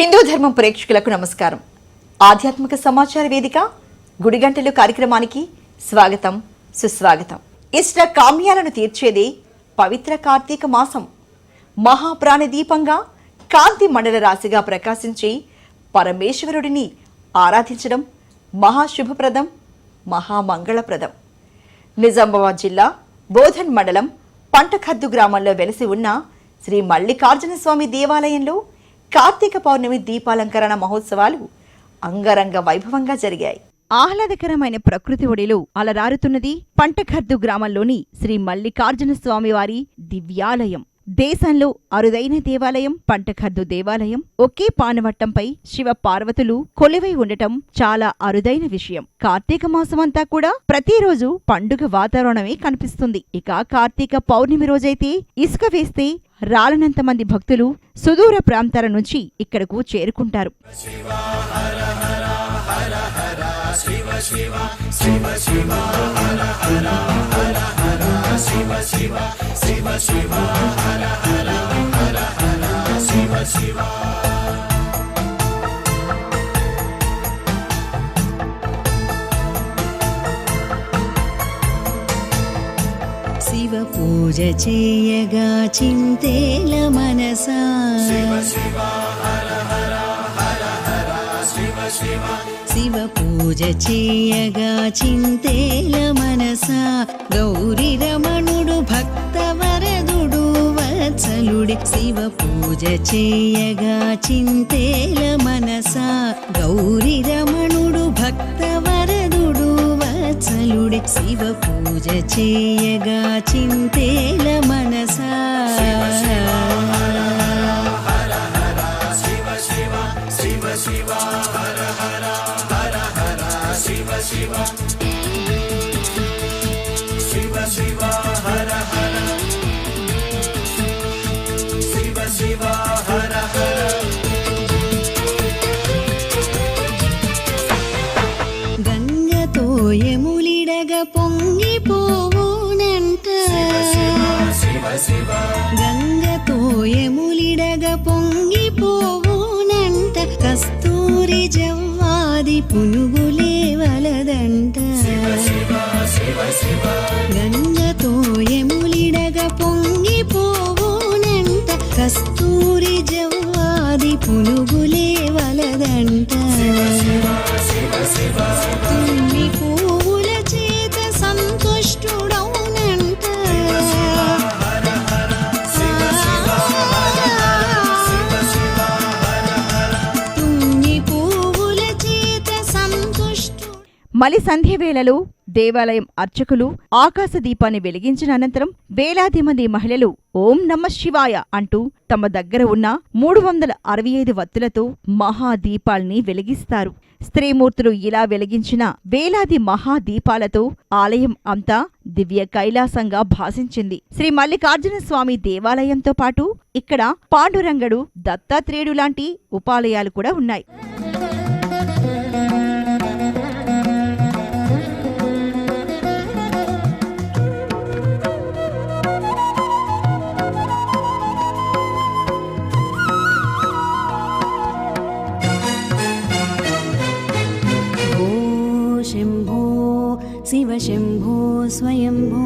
హిందూ ధర్మం ప్రేక్షకులకు నమస్కారం. ఆధ్యాత్మిక సమాచార వేదిక గుడిగంటలు కార్యక్రమానికి స్వాగతం సుస్వాగతం. ఇష్ట కామ్యాలను తీర్చేదే పవిత్ర కార్తీక మాసం. మహాప్రాణ దీపంగా కాంతి మండల రాశిగా ప్రకాశించి పరమేశ్వరుడిని ఆరాధించడం మహాశుభప్రదం మహామంగళప్రదం. నిజామాబాద్ జిల్లా బోధన్ మండలం పంటఖద్దు గ్రామంలో వెలసి ఉన్న శ్రీ మల్లికార్జున స్వామి దేవాలయంలో కార్తీక పౌర్ణమి దీపాలంకరణ మహోత్సవాలు అంగరంగ వైభవంగా జరిగాయి. ఆహ్లాదకరమైన ప్రకృతి ఒడిలో అలరారుతున్నది పంటఖర్దు గ్రామంలోని శ్రీ మల్లికార్జున స్వామివారి దివ్యాలయం. దేశంలో అరుదైన దేవాలయం పంటఖర్దు దేవాలయం ఒకే పానవట్టంపై శివ పార్వతులు కొలివై ఉండటం చాలా అరుదైన విషయం. కార్తీక మాసమంతా కూడా ప్రతిరోజు పండుగ వాతావరణమే కనిపిస్తుంది. ఇక కార్తీక పౌర్ణమి రోజైతే ఇసుక వేస్తే రాలనంతమంది భక్తులు సుదూర ప్రాంతాల నుంచి ఇక్కడకు చేరుకుంటారు. శివ పూజ చేయగా చింతేల మనసా. శివ పూజ చేయగా చింతేల మనసా. గౌరి రమణుడు భక్త వరదుడు వత్సలుడి. శివ పూజ చేయగా చింతేల మనసా. గౌరి రమణుడు భక్త వాత్సలుడి శివ పూజ చేయగా చింతేల మనసా. శివ హర హర హర శివ శివ హర హర. జవ్వాది పునుగులే గంగతో ఎములిడగ పొంగిపోవునంట. కస్తూరి జవ్వాది పునుగులే మలి సంధ్య వేళలో దేవాలయం అర్చకులు ఆకాశ దీపాన్ని వెలిగించిన అనంతరం వేలాది మంది మహిళలు ఓం నమ శివాయ అంటూ తమ దగ్గర ఉన్న మూడు వందల అరవై ఐదు వత్తులతో మహాదీపాల్ని వెలిగిస్తారు. స్త్రీమూర్తులు ఇలా వెలిగించిన వేలాది మహాదీపాలతో ఆలయం అంతా దివ్య కైలాసంగా భాసించింది. శ్రీ మల్లికార్జున స్వామి దేవాలయంతో పాటు ఇక్కడ పాండురంగడు దత్తాత్రేయుడు లాంటి ఉపాలయాలు కూడా ఉన్నాయి.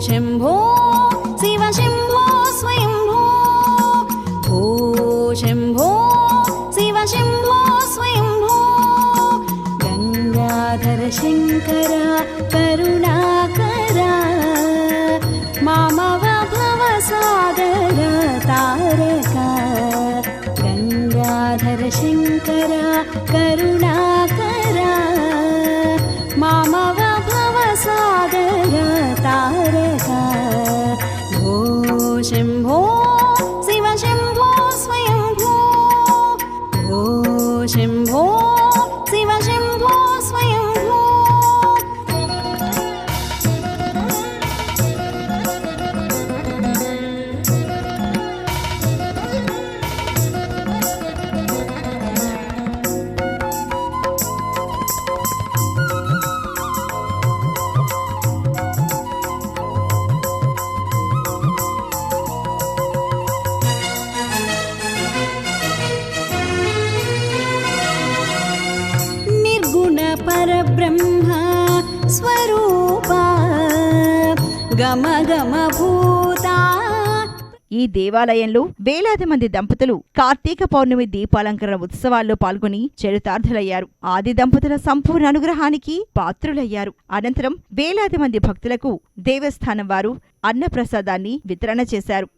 शम्भो शिव शम्भो स्वयम्भो। भो शम्भो शिव शम्भो स्वयम्भो। गङ्गाधर शङ्कर सागर तारका। गङ्गाधर शङ्कर करुणाकरा ఈ దేవాలయంలో వేలాది మంది దంపతులు కార్తీక పౌర్ణమి దీపాలంకరణ ఉత్సవాల్లో పాల్గొని చరితార్థులయ్యారు. ఆది దంపతుల సంపూర్ణ అనుగ్రహానికి పాత్రులయ్యారు. అనంతరం వేలాది మంది భక్తులకు దేవస్థానం వారు అన్నప్రసాదాన్ని వితరణ చేశారు.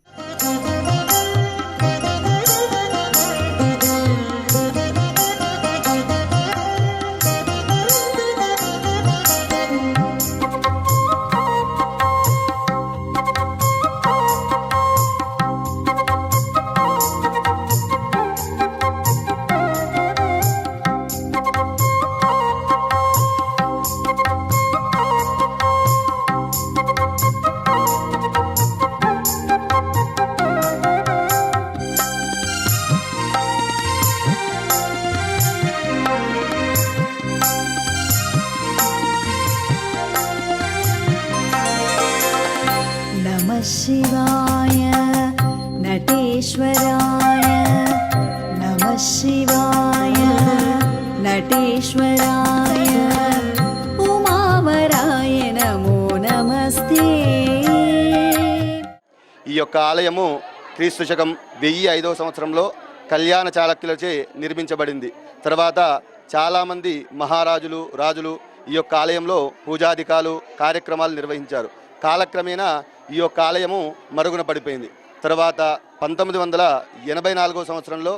शिवाय नटेश्वराय नमः शिवाय नटेश्वराय उमावराय नमो नमस्ते ఈ యొక్క ఆలయము క్రీస్తు శకం వెయ్యి ఐదవ సంవత్సరంలో కళ్యాణ చాళక్యులచే నిర్మించబడింది తర్వాత చాలామంది మహారాజులు రాజులు ఈ యొక్క ఆలయంలో పూజాధికాలు కార్యక్రమాలు నిర్వహించారు కాలక్రమేణా ఈ యొక్క ఆలయము మరుగున పడిపోయింది. తర్వాత పంతొమ్మిది వందల ఎనభై నాలుగో సంవత్సరంలో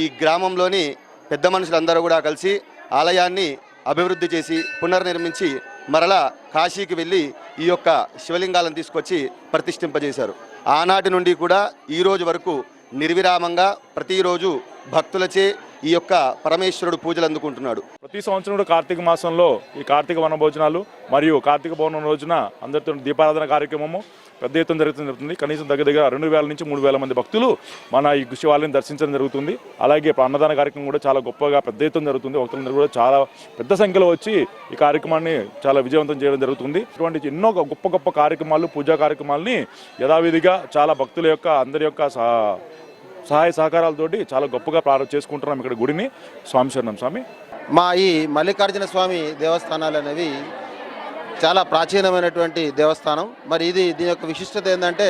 ఈ గ్రామంలోని పెద్ద మనుషులందరూ కూడా కలిసి ఆలయాన్ని అభివృద్ధి చేసి పునర్నిర్మించి మరలా కాశీకి వెళ్ళి ఈ యొక్క శివలింగాలను తీసుకొచ్చి ప్రతిష్ఠింపజేశారు. ఆనాటి నుండి కూడా ఈ రోజు వరకు నిర్విరామంగా ప్రతిరోజు భక్తులచే ఈ యొక్క పరమేశ్వరుడు పూజలు అందుకుంటున్నాడు. ప్రతి సంవత్సరం కూడా కార్తీక మాసంలో ఈ కార్తీక వన భోజనాలు మరియు కార్తీక పౌర్ణమి రోజున అందరితో దీపారాధన కార్యక్రమము పెద్ద ఎత్తున జరుగుతుంది జరుగుతుంది. కనీసం దగ్గర దగ్గర రెండు వేల నుంచి మూడు వేల మంది భక్తులు మన ఈ శివాలయం దర్శించడం జరుగుతుంది. అలాగే అన్నదాన కార్యక్రమం కూడా చాలా గొప్పగా పెద్ద ఎత్తున జరుగుతుంది. భక్తులందరూ కూడా చాలా పెద్ద సంఖ్యలో వచ్చి ఈ కార్యక్రమాన్ని చాలా విజయవంతం చేయడం జరుగుతుంది. ఇటువంటి ఎన్నో గొప్ప గొప్ప కార్యక్రమాలు పూజా కార్యక్రమాలని యథావిధిగా చాలా భక్తుల యొక్క అందరి యొక్క సహాయ సహకారాలతోటి చాలా గొప్పగా ప్రారంభం చేసుకుంటున్నాం ఇక్కడ గుడిని. స్వామి శరణం స్వామి. మా ఈ మల్లికార్జున స్వామి దేవస్థానాలు అనేవి చాలా ప్రాచీనమైనటువంటి దేవస్థానం. మరి ఇది దీని యొక్క విశిష్టత ఏంటంటే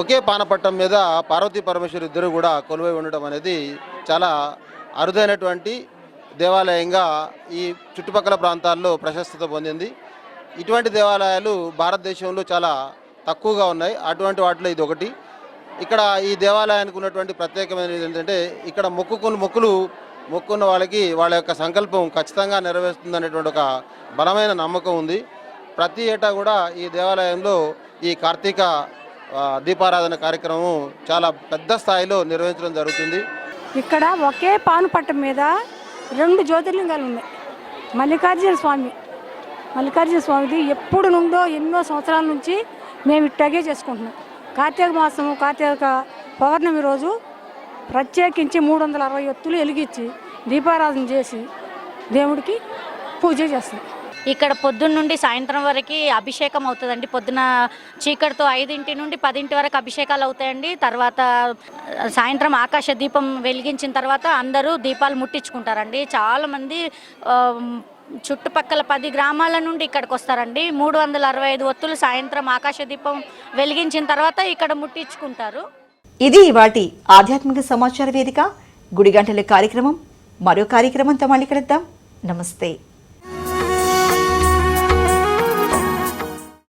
ఒకే పానపట్టం మీద పార్వతీ పరమేశ్వరు ఇద్దరు కూడా కొలువై ఉండడం అనేది చాలా అరుదైనటువంటి దేవాలయంగా ఈ చుట్టుపక్కల ప్రాంతాల్లో ప్రశస్తత పొందింది. ఇటువంటి దేవాలయాలు భారతదేశంలో చాలా తక్కువగా ఉన్నాయి. అటువంటి వాటిలో ఇది ఒకటి. ఇక్కడ ఈ దేవాలయానికి ఉన్నటువంటి ప్రత్యేకమైనది ఏంటంటే ఇక్కడ మొక్కుకున్న మొక్కులు మొక్కున్న వాళ్ళకి వాళ్ళ యొక్క సంకల్పం ఖచ్చితంగా నెరవేరుస్తుంది అనేటువంటి ఒక బలమైన నమ్మకం ఉంది. ప్రతి ఏటా కూడా ఈ దేవాలయంలో ఈ కార్తీక దీపారాధన కార్యక్రమం చాలా పెద్ద స్థాయిలో నిర్వహించడం జరుగుతుంది. ఇక్కడ ఒకే పానుపట్టం మీద రెండు జ్యోతిర్లింగాలు ఉన్నాయి. మల్లికార్జున స్వామి మల్లికార్జున స్వామిది ఎప్పుడు నుండో ఎన్నో సంవత్సరాల నుంచి మేము ఇట్టాగే చేసుకుంటున్నాం. కార్తీక మాసం కార్తీక పౌర్ణమి రోజు ప్రత్యేకించి మూడు వందల అరవై ఒత్తులు వెలిగించి దీపారాధన చేసి దేవుడికి పూజ చేస్తాం. ఇక్కడ పొద్దున్న నుండి సాయంత్రం వరకు అభిషేకం అవుతుందండి. పొద్దున చీకటితో ఐదింటి నుండి పదింటి వరకు అభిషేకాలు అవుతాయండి. తర్వాత సాయంత్రం ఆకాశ దీపం వెలిగించిన తర్వాత అందరూ దీపాలు ముట్టించుకుంటారండి. చాలామంది చుట్టుపక్కల పది గ్రామాల నుండి ఇక్కడికి వస్తారండి. మూడు వందల అరవై ఐదు ఒత్తులు సాయంత్రం ఆకాశ దీపం వెలిగించిన తర్వాత ఇక్కడ ముట్టించుకుంటారు. ఇది ఇవాటి ఆధ్యాత్మిక సమాచార వేదిక. గుడిగంటల కార్యక్రమం. మరో కార్యక్రమంతో మళ్ళీ కలుద్దాం. నమస్తే.